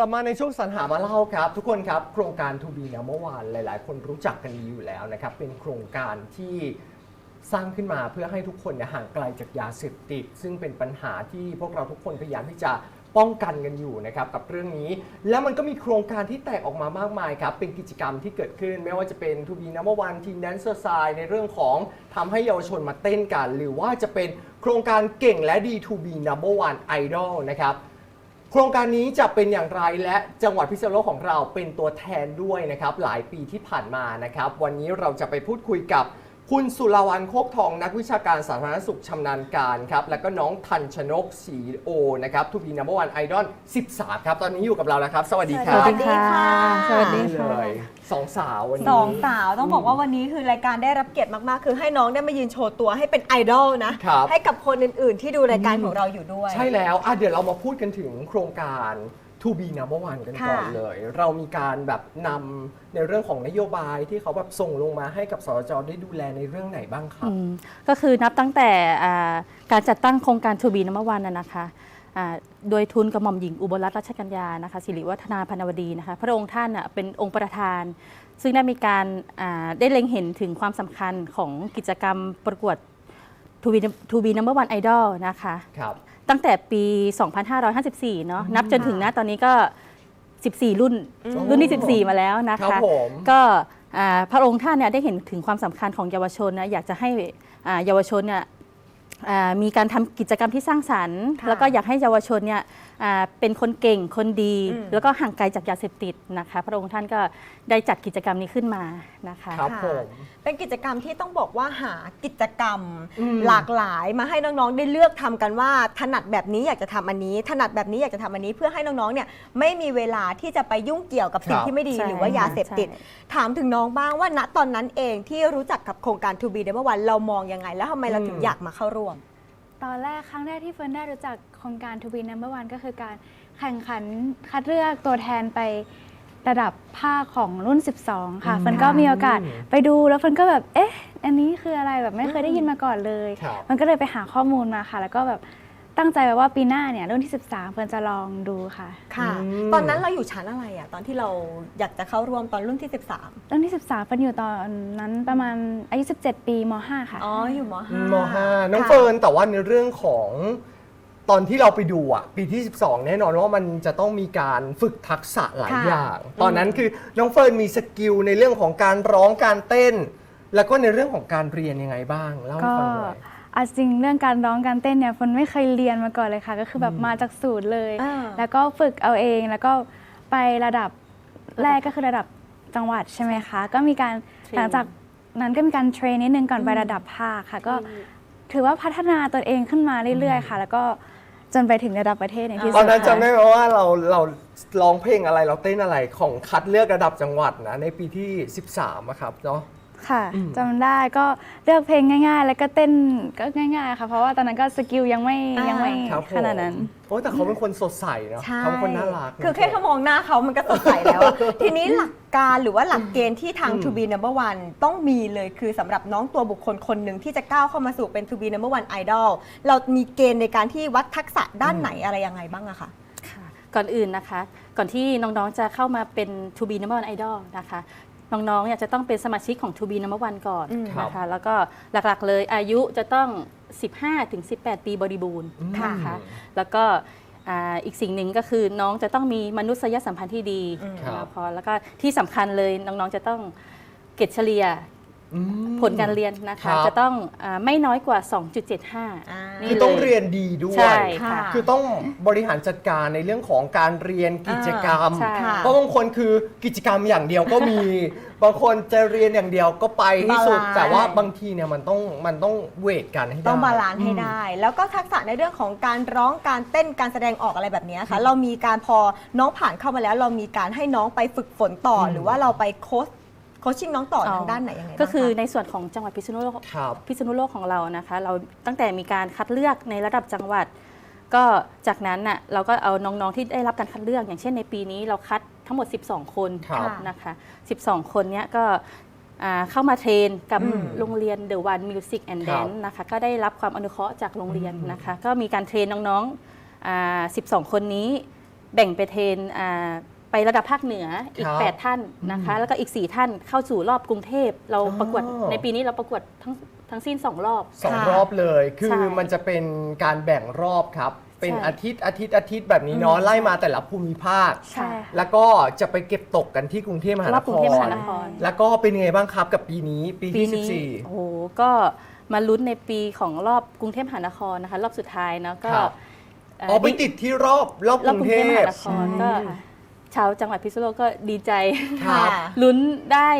กลับมาในช่วงสรรหามาเล่าครับ ทุกคนครับโครงการทูบีนะเมื่อวานหลาย ๆ คนรู้จักกันดีอยู่แล้วนะครับเป็นโครงการที่สร้างขึ้นมาเพื่อให้ทุกคนเนี่ยห่างไกลจากยาเสพติด ซึ่งเป็นปัญหาที่พวกเราทุกคนพยายามที่จะป้องกันกันอยู่นะครับกับเรื่องนี้ แล้วมันก็มีโครงการที่แตกออกมามากมายครับเป็นกิจกรรมที่เกิดขึ้น ไม่ว่าจะเป็นทูบีนัมวันทีมแดนเซอร์ไซในเรื่องของทำให้เยาวชนมาเต้นกัน หรือว่าจะเป็นโครงการเก่งและดีทูบีนัมวันไอดอลนะครับ โครงการนี้จะเป็นอย่างไรและจังหวัดพิษณุโลกของเราเป็นตัวแทนด้วยนะครับหลายปีที่ผ่านมานะครับ วันนี้เราจะไปพูดคุยกับ คุณสุรวรรณโคกทองนักวิชาการสาธารณสุขชำนาญการครับ แล้วก็น้องทันชนกศรีโอนะครับทูบีนัมเบอร์วันไอดอล13 ครับ ตอนนี้อยู่กับเราแล้วครับ สวัสดีคสรัวับสดีค่ะสวัสดีนี่เลยสองสาววันนี้ สองสาวต้องบอกว่าวันนี้คือรายการได้รับเกียรติมากๆ คือให้น้องได้มายืนโชว์ตัวให้เป็นไอดอลนะ ครับ ให้กับคนอื่นๆ ที่ดูรายการของเราอยู่ด้วย ใช่แล้วอะเดี๋ยวเรามาพูดกันถึงโครงการ To be number one กันก่อนค่ะเลย เรามีการแบบนำในเรื่องของนโยบายที่เขาแบบส่งลงมาให้กับสจได้ดูแลในเรื่องไหนบ้างครับอืมก็คือนับตั้งแต่อ่าการจัดตั้งโครงการทูบีน้ำวันนะนะคะอ่าโดยทุนกระหม่อมหญิงอุบลรัตนราชกัญญานะคะสิริวัฒนาพันวดีนะคะพระองค์ท่านน่ะเป็นองค์ประธาน ซึ่งได้มีการอ่าได้เล็งเห็นถึงความสำคัญของกิจกรรมประกวดทูบีทูบีนัมเบอร์วันไอดอลนะคะครับ ตั้งแต่ปี 2554 เนาะนับจนถึงนะตอนนี้ก็ 14 รุ่นอืมรุ่นที่ 14 มาแล้วนะครัคะ บผม ก็อ่าพระองค์ท่านเนี่ยได้เห็นถึงความสำคัญของเยาวชนนะอยากจะให้อ่าเยาวชนเนี่ยอ่ามีการทำกิจกรรมที่สร้างสรรค์ ค่ะ แล้วก็อยากให้เยาวชนเนี่ยอ่า เป็นคนเก่งคนดีอืมแล้วก็ห่างไกลจากยาเสพติดนะคะ พระองค์ท่านก็ได้จัดกิจกรรมนี้ขึ้นมานะคะครับค่ะผมเป็นกิจกรรมที่ต้องบอกว่าหากิจกรรมอืมหลากหลายมาให้น้องๆได้เลือกทำกันว่าถนัดแบบนี้อยากจะทำอันนี้ ถนัดแบบนี้อยากจะทำอันนี้ เพื่อให้น้องๆเนี่ยไม่มีเวลาที่จะไปยุ่งเกี่ยวกับสิ่งครับที่ไม่ดีใช่หรือว่ายาเสพติดใช่ถามถึงน้องบ้างว่าณตอนนั้นเองที่รู้จักกับโครงการ To be Number One เรามองยังไง แล้วทำไมเราถึงอืมอยากมาเข้าร่วม ตอนแรกครั้งแรกที่เฟิร์นได้รู้จักโครงการ To be Number One ก็คือการแข่งขันคัดเลือกตัวแทนไประดับภาคของรุ่น 12 ค่ะอืมเฟิร์นก็มีโอกาสอืมไปดูแล้วเฟิร์นก็แบบ เอ๊ะ อันนี้คืออะไรแบบไม่เคยได้ยินมาก่อนเลยครับมันก็เลยไปหาข้อมูลมาค่ะ แล้วก็แบบ ตั้งใจไว้ว่าปีหน้าเนี่ยรุ่นที่ 13 เฟิร์นจะลองดูค่ะ ค่ะ อืม ตอนนั้นเราอยู่ชั้นอะไรอะ ตอนที่เราอยากจะเข้าร่วมตอนรุ่นที่ 13 รุ่นที่ 13 เฟิร์นอยู่ตอนนั้นประมาณอายุ 17 ปีม .5 ค่ะ อ๋อ อยู่ม .5 มห้าน้องเฟิร์นแต่ว่าในเรื่องของตอนที่เราไปดูอะ ปีที่ 12 แน่นอนว่ามันจะต้องมีการฝึกทักษะหลายค่ะ อย่าง ตอนนั้นคือน้องเฟิร์นมีสกิลในเรื่องของการร้องการเต้น แล้วก็ในเรื่องของการเรียนยังไงบ้างเล่าให้ก็ฟังหน่อยเอาจริงเรื่องการร้องการเต้นเนี่ยเฟิร์นไม่เคยเรียนมาก่อนเลยค่ะ ก็คือแบบมาจากศูนย์เลย อ่า แล้วก็ฝึกเอาเองแล้วก็ไประดับแรกก็คือระดับจังหวัดใช่ไหมคะ ก็มีการเทรน หลังจากนั้นก็มีการเทรนนิดนึงก่อนไประดับภาคค่ะ ก็ถือว่าพัฒนาตัวเองขึ้นมาเรื่อยๆค่ะ แล้วก็จนไปถึงระดับประเทศในที่ตสุอดนนั้นค่ะ จำได้ไหมว่าเราเราร้องเพลงอะไรเราเต้นอะไรของคัดเลือกระดับจังหวัดนะในปีที่ 13อะครับเนาะ ค่ะอืม จำได้ก็เลือกเพลงง่าย ๆ แล้วก็เต้นก็ง่ายๆค่ะ เพราะว่าตอนนั้นก็สกิลยังไม่อ่ายั ยังไม่ครับผมขนาดนั้น โอ้แต่เขาเป็นคนสดใสเนาะใช่เขาเป็นคนน่ารักคือแค่เขามองหน้าเขามันก็สดใสแล้วอะ ทีนี้หลักการหรือว่าหลักเกณฑ์ที่ทางอืม To be number one ต้องมีเลยคือสำหรับน้องตัวบุคคลคนหนึ่งที่จะก้าวเข้ามาสู่เป็น To be number one idol เรามีเกณฑ์ในการที่วัดทักษะด้านไหนอะไรยังไงบ้างอะคะ ค่ะก่อนอื่นนะคะ ก่อนที่น้องๆจะเข้ามาเป็น To be number one idol นะคะ น้องๆเนี่ยจะต้องเป็นสมาชิกของ To be number one ก่อนอืม นะคะแล้วก็หลักๆเลยอายุจะต้อง 15ถึง18 ปีบริบูรณ์อืม นะคะแล้วก็อ่าอีกสิ่งหนึ่งก็คือน้องจะต้องมีมนุษยสัมพันธ์ที่ดีอืมครับพอแล้วก็ที่สำคัญเลยน้องๆจะต้องเกรดเฉลี่ยอืม ผลการเรียนนะครัคะ บ จะต้องอาไม่น้อยกว่า 2.75 อ่า นี่ คือต้องเรียนดีด้วยใช่ค่ะค่ะ คือต้องบริหารจัดการในเรื่องของการเรียนกิจกรรม ใช่ ค่ะ เพราะบางคนคือกิจกรรมอย่างเดียวก็มี บางคนจะเรียนอย่างเดียวก็ไปให้สุด บาลานซ์ แต่ว่าบางทีเนี่ยมันต้องมันต้องเวทกันให้ได้ ต้องบาลานซ์ให้ได้ แล้วก็ทักษะในเรื่องของการร้องการเต้นการแสดงออกอะไรแบบนี้ค่ะ เรามีการพอน้องผ่านเข้ามาแล้ว เรามีการให้น้องไปฝึกฝนต่ออม หรือว่าเราไปโค้ช โคชชิ่งน้องต่อออทางด้านไหนยังไงบ้างะ ก็คือในส่วนของจังหวัดพิษณุโลกครับ พิษณุโลกของเรานะคะ เราตั้งแต่มีการคัดเลือกในระดับจังหวัด ก็จากนั้นน่ะเราก็เอาน้องๆที่ได้รับการคัดเลือก อย่างเช่นในปีนี้เราคัดทั้งหมด 12 คนครับ นะคะ 12 คนเนี้ยก็อ่าเข้ามาเทรนกับอืมโรงเรียน The One Music and ครับ Dance นะคะ ก็ได้รับความอนุเคราะห์จากโรงเรียนอืมนะคะ ก็มีการเทรนน้องๆอ่า12 คนนี้ แบ่งไปเทรนอ่า ไประดับภาคเหนืออีคกรับ8 ท่านนะคะอืมแล้วก็อีก 4 ท่านเข้าสู่รอบกรุงเทพ เราอ๋อ ประกวดในปีนี้เราประกวดทั้งทั้งสิ้น 2 รอบ สองค่ะรอบเลย คือใช่มันจะเป็นการแบ่งรอบครับ เป็นใช่ อาทิตย์อาทิตย์อาทิตย์แบบนี้เนาะอืมไล่มาแต่ละภูมิภาค ใช่ค่ะแล้วก็จะไปเก็บตกกันที่กรุงเทพมหารรอบนกรุคงเทพมหารนคร แล้วก็เป็นยังไงบ้างครับกับปีนี้ปีปีที่ นี้14โอ้โหก็มาลุ้นในปีของรอบกรุงเทพมหานครนะคะ รอบสุดท้ายเนาะก็ครับ เอ่ออ๋อไปติดที่รอบรอบรกอบรุกรุงงเทเทพมพหานครก็ค่ะ ชาวจังหวัดพิษณุโลกก็ดีใจครับ ลุ้นได้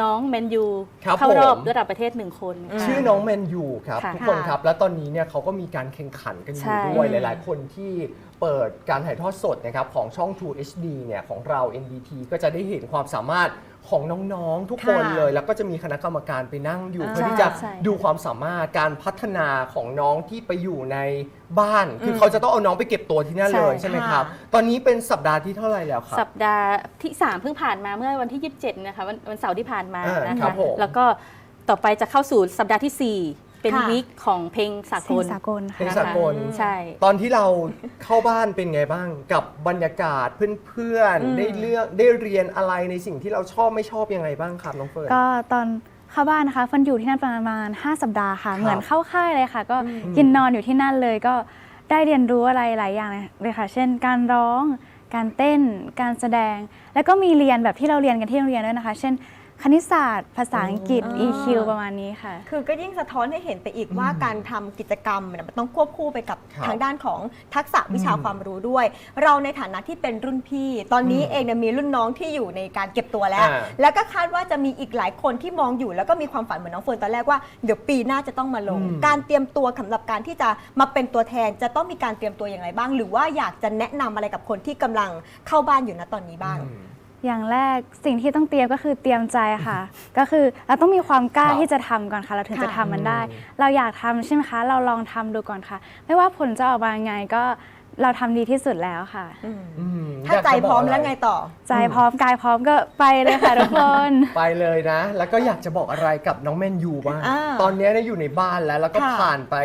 น้องแมนยูครับเข้ารอบผม ระดับประเทศหนึ่งคนค่ะ ชื่อน้องแมนยูครับค่ะทุกคนครับ แล้วตอนนี้เนี่ยเขาก็มีการแข่งขันกันอใช่ยู่ด้วยหลาย ๆ คนที่เปิดการถ่ายทอดสดนะครับของช่อง True HD เนี่ยของเรา NBT ก็จะได้เห็นความสามารถ ของน้องๆทุกคนค่ะเลย แล้วก็จะมีคณะกรรมการไปนั่งอยู่อ่าเพื่อที่จะใช่ดูความสามารถการพัฒนาของน้องที่ไปอยู่ในบ้าน คืออมเขาจะต้องเอาน้องไปเก็บตัวที่นั่นเลยใช่ใช่ไหมครับค่ะตอนนี้เป็นสัปดาห์ที่เท่าไหร่แล้วครับ สัปดาห์ที่ 3 เพิ่งผ่านมาเมื่อวันที่ 27 นะคะวันวันเสาร์ที่ผ่านมาอ่านะครัคะบผมแล้วก็ต่อไปจะเข้าสู่สัปดาห์ที่4 เป็นค่ะวีคของเพลงสากลเพลงสากลเพลงค่ะ สากล ใช่ ตอนที่เราเข้าบ้านเป็นไงบ้างกับบรรยากาศเพื่อนอืมๆได้เลือกได้เรียนอะไรในสิ่งที่เราชอบไม่ชอบยังไงบ้างครับน้องเฟิร์น ก็ตอนเข้าบ้านนะคะฟันอยู่ที่นั่นประมาณ 5 สัปดาห์ค่ะครับเหมือนเข้าค่ายเลยค่ะ ก็อืมกินนอนอยู่ที่นั่นเลยก็ได้เรียนรู้อะไรหลายอย่างเลยค่ะ เช่น การร้อง การเต้น การแสดง แล้วก็มีเรียนแบบที่เราเรียนกันที่โรงเรียนด้วยนะคะ เช่น คณิตศาสตร์ ภาษาอังกฤษอืม EQ ประมาณนี้ค่ะ คือก็ยิ่งสะท้อนให้เห็นไปอีกว่าอืมการทำกิจกรรมเนี่ยมันต้องควบคู่ไปกับครับทางด้านของทักษะวิชาอืมความรู้ด้วย เราในฐานะที่เป็นรุ่นพี่ ตอนนี้อืมเองเนี่ยมีรุ่นน้องที่อยู่ในการเก็บตัวแล้ว อ่า แล้วก็คาดว่าจะมีอีกหลายคนที่มองอยู่ แล้วก็มีความฝันเหมือนน้องเฟิร์นตอนแรกว่าเดี๋ยวปีหน้าจะต้องมาลง อืม การเตรียมตัวสำหรับการที่จะมาเป็นตัวแทนจะต้องมีการเตรียมตัวอย่างไรบ้าง หรือว่าอยากจะแนะนำอะไรกับคนที่กำลังเข้าบ้านอยู่ณตอนนี้บ้าง อืม อย่างแรกสิ่งที่ต้องเตรียมก็คือเตรียมใจค่ะ ก็คือเราต้องมีความกล้าครับที่จะทำก่อนค่ะ เราถึงค่ะจะทำมันได้อืมเราอยากทำใช่ไหมคะ เราลองทำดูก่อนค่ะ ไม่ว่าผลจะออกมายังไงก็เราทำดีที่สุดแล้วค่ะอืมอืมถ้าใจยกะบกพร้อมะแล้วไงต่อ ใจพร้อมกายพร้อมก็ไปเลยค่ะทุกคน ไปเลยนะ แล้วก็อยากจะบอกอะไรกับน้องแมนยูบ้างอ่าตอนนี้เนี่ยอยู่ในบ้านแล้วแล้วก็ค่ะผ่านไป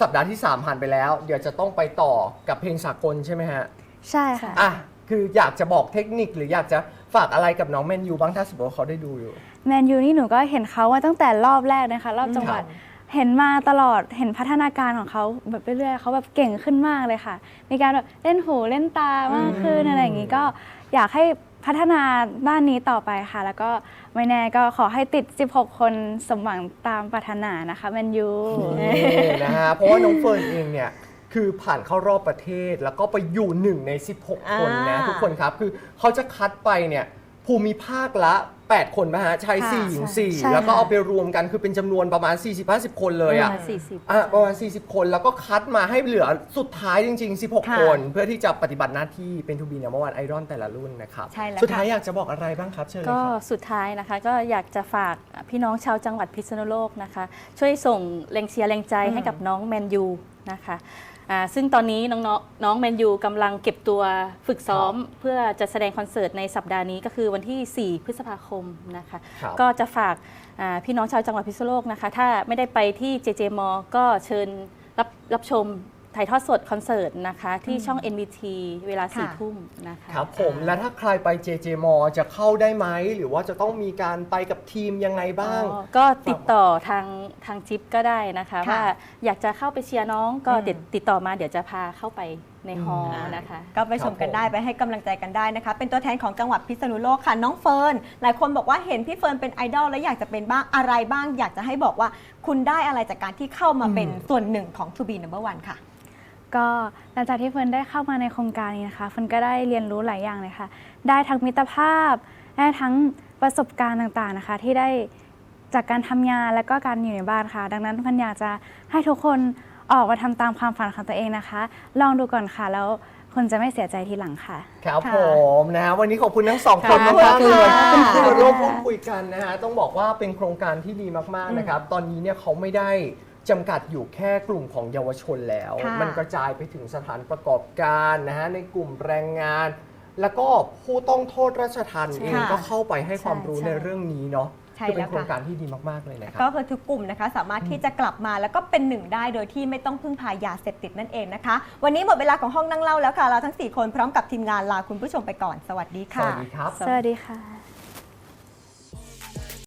สัปดาห์ที่ 3 ผ่านไปแล้ว เดี๋ยวจะต้องไปต่อกับเพลงสากลใช่ไหมฮะ ใช่ค่ะอะ คืออยากจะบอกเทคนิคหรืออยากจะฝากอะไรกับน้องแมนยูบ้างถ้าสมมติว่าเขาได้ดูอยู่ แมนยูนี่หนูก็เห็นเขามาตั้งแต่รอบแรกนะคะ รอบจังหวัดเห็นมาตลอดเห็นพัฒนาการของเขาแบบเรื่อยๆเขาแบบเก่งขึ้นมากเลยค่ะ มีการแบบเล่นหูเล่นตามากขึ้นอืมอะไรอย่างนี้ก็อยากให้พัฒนาด้านนี้ต่อไปค่ะ แล้วก็ไม่แน่ก็ขอให้ติด 16 คนสมหวังตามปรารถนานะคะแมนยูนี่นะฮะเพราะว่าน้องเฟิร์นเองเนี่ย คือผ่านเข้ารอบประเทศแล้วก็ไปอยู่หนึ่งใน 16 คนนะ อ่าทุกคนครับ คือเขาจะคัดไปเนี่ยภูมิภาคละ 8 คนนะฮะชายค่ะ4หญิง ใช่4แล้วก็ค่ะ เอาไปรวมกันคือเป็นจำนวนประมาณ 40-50 คนเลยอะประมาณ40อะประมาณ 40 คนแล้วก็คัดมาให้เหลือสุดท้ายจริง ๆ 16 ค่ะคน เพื่อที่จะปฏิบัติหน้าที่เป็นทูบีนัมวันไอดอลแต่ละรุ่นนะครับ ใช่แล้วสุดท้ายค่ะ อยากจะบอกอะไรบ้างครับเชิญเลยก็ครับ สุดท้ายนะคะก็อยากจะฝากพี่น้องชาวจังหวัดพิษณุโลกนะคะ ช่วยส่งแรงเชียร์แรงใจอืมให้กับน้องแมนยูนะคะอ่า ซึ่งตอนนี้น้องๆน้องแมนยูกำลังเก็บตัวฝึกซ้อม เพื่อจะแสดงคอนเสิร์ตในสัปดาห์นี้ก็คือวันที่ 4 พฤษภาคมนะคะครับก็จะฝากอ่าพี่น้องชาวจังหวัดพิษณุโลกนะคะ ถ้าไม่ได้ไปที่เจเจมก็เชิญรับรับชม ถ่ายทอดสดคอนเสิร์ตนะคะ ที่ช่อง NBT เวลาสี่ค่ะ ทุ่มนะคะครับผมแล้วถ้าใครไป JJ m จะเข้าได้ไหม หรือว่าจะต้องมีการไปกับทีมยังไงบ้าง อ๋อก็ติดต่อทางทางจิ๊บก็ได้นะคะ ค่ะว่าอยากจะเข้าไปเชียร์น้องก็อืมติดติดต่อมาเดี๋ยวจะพาเข้าไปในฮอลล์อืมนะคะ ก็ไปชมกันครับผมได้ไปให้กำลังใจกันได้นะคะ เป็นตัวแทนของจังหวัดพิษณุโลกค่ะ น้องเฟิร์นหลายคนบอกว่าเห็นพี่เฟิร์นเป็นไอดอลแล้วอยากจะเป็นบ้างอะไรบ้าง อยากจะให้บอกว่าคุณได้อะไรจากการที่เข้ามาเป็นอืมส่วนหนึ่งของ To be number one ค่ะ ก็หลังจากที่เฟิร์นได้เข้ามาในโครงการนี้นะคะเฟิร์นก็ได้เรียนรู้หลายอย่างเลยค่ะ ได้ทั้งมิตรภาพ ได้ทั้งประสบการณ์ต่างๆนะคะ ที่ได้จากการทำงานและก็การอยู่ในบ้านค่ะ ดังนั้นเฟิร์นอยากจะให้ทุกคนออกมาทำตามความฝันของตัวเองนะคะ ลองดูก่อนค่ะแล้วคุณจะไม่เสียใจทีหลังค่ะ ครับค่ะผมนะฮะวันนี้ขอบคุณทั้งสองคนขอบมากคุณๆเลยค่ะ ที่มาร่วมพูดคุยกันนะฮะต้องบอกว่าเป็นโครงการที่ดีมากๆนะครับ ตอนนี้เนี่ยเขาไม่ได้ จำกัดอยู่แค่กลุ่มของเยาวชนแล้ว ค่ะ มันกระจายไปถึงสถานประกอบการนะฮะในกลุ่มแรงงาน แล้วก็ผู้ต้องโทษราชทัณฑ์เองค่ะก็เข้าไปให้ความรู้ใช่ในเรื่องนี้เนาะใช่คือเป็แล้นวโครงค่ะ การที่ดีมากๆเลยนะคก็รับคือทุกกลุ่มนะคะ สามารถที่จะกลับมาแล้วก็เป็นหนึ่งได้โดยที่ไม่ต้องพึ่งพายาเสพติดนั่นเองนะคะ วันนี้หมดเวลาของห้องนั่งเล่าแล้วค่ะ เราทั้ง 4 คนพร้อมกับทีมงานลาคุณผู้ชมไปก่อน สวัสดีสค่ะ วัสดีครับ สวัสดีค่ะ